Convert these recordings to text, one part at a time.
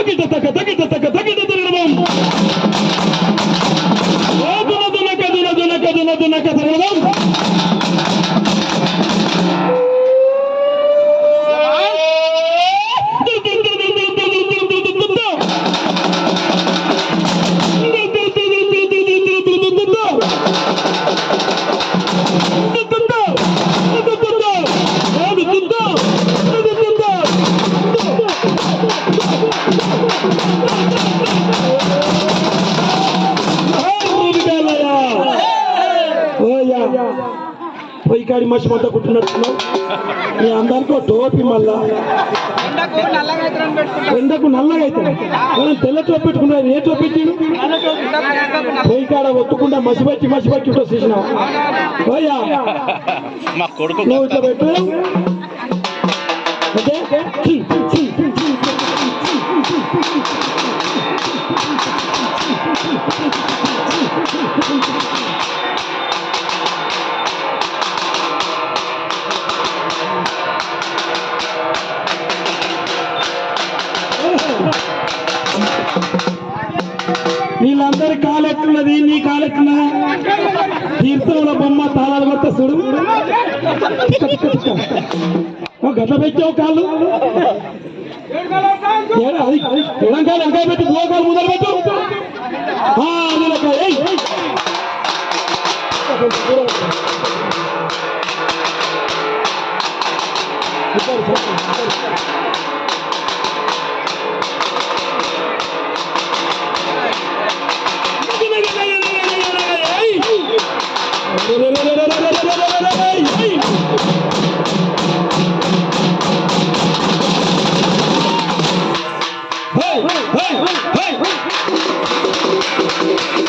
Tabii de taka taka. పోయి కాడి మసి మంట కుట్టినట్టున్నావు నీ అందరికీ టోపీ మళ్ళా ఎండకు నల్లగా అయితే మనం తెల్ల టోపీ పెట్టుకున్నాడు ఏ టోపీ పెట్టిండు పోయి కాడ ఒత్తుకుండా మసి పట్టి. మసి ఇట్లా చూసినావు మా నువ్వు ఇట్లా పెట్టు అంటే ఉన్నది నీ కాలెట్లున్నది తీర్థముల బొమ్మ తాళాలు కొత్త చూడు. ఓ పెట్టావు కాళ్ళు. అది ఎడంకాలు అంకాయ పెట్టి మోకాలు ముందర పెట్టు. ఆ, అది Hey, hey, hey,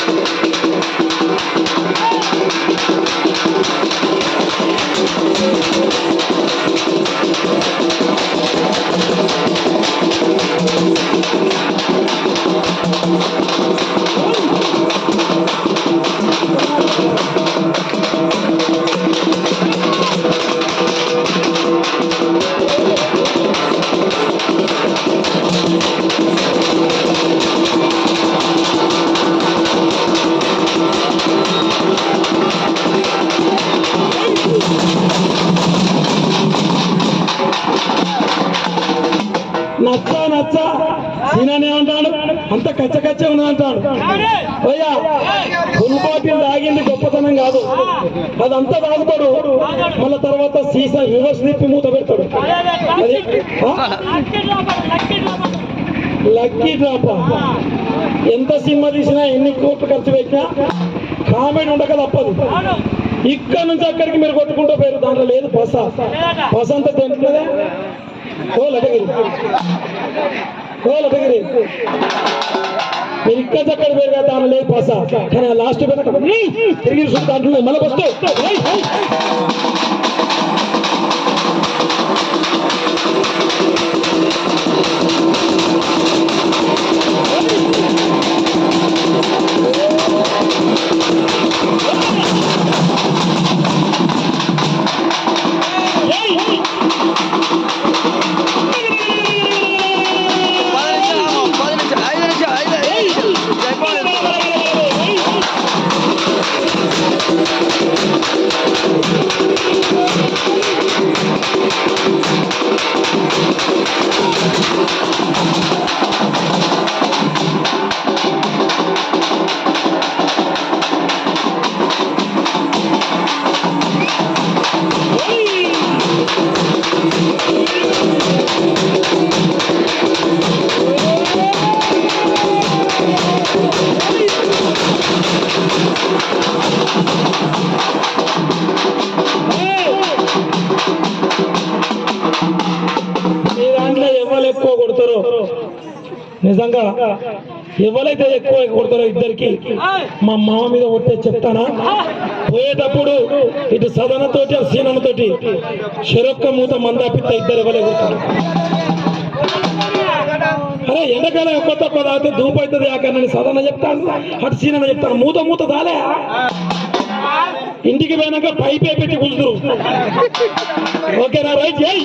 hey. సీనానే అంటాడు? అంత కచ్చ కచ్చ ఉన్నా అంటాడు. అయ్యా పునుపాటిని తాగింది గొప్పతనం కాదు. అదంతా తాగుతాడు మళ్ళీ తర్వాత సీసా రివర్స్ నిప్పి మూత పెడతాడు. Lucky drop? ఎంత సినిమా తీసినా ఎన్ని కోట్లు ఖర్చు పెట్టినా కామెడీ ఉండక తప్పదు. ఇక్కడ నుంచి అక్కడికి మీరు కొట్టుకుంటూ పోయారు. దాంట్లో లేదు బస బస అంతా తింటున్నదే ఓ లటగిరి ఓ లటగిరి మీరు ఇక్కడ పేరు కదా లేదు పాస. కానీ ఆ లాస్ట్ పేరు తిరిగి చూస్తే అంటున్నాయి మళ్ళీ వస్తూ నిజంగా ఎవరైతే ఎక్కువ కొడతారో ఇద్దరికి మా మామ మీద ఒట్టే చెప్తానా? పోయేటప్పుడు ఇటు సదనతోటి ఆ సీనతోటి చెరొక్క మూత మందాపిత్త ఇద్దరు ఎవరే కొడతారు? అరే ఎండకాలం ఎక్కువ తక్కువ తాగితే ధూపు అవుతుంది ఆకరణ సదన చెప్తాను అటు సీనని చెప్తాను మూత మూత దాలే ఇంటికి పోయినాక పైపే పెట్టి కుదురు ఓకేనా రైట్ చేయి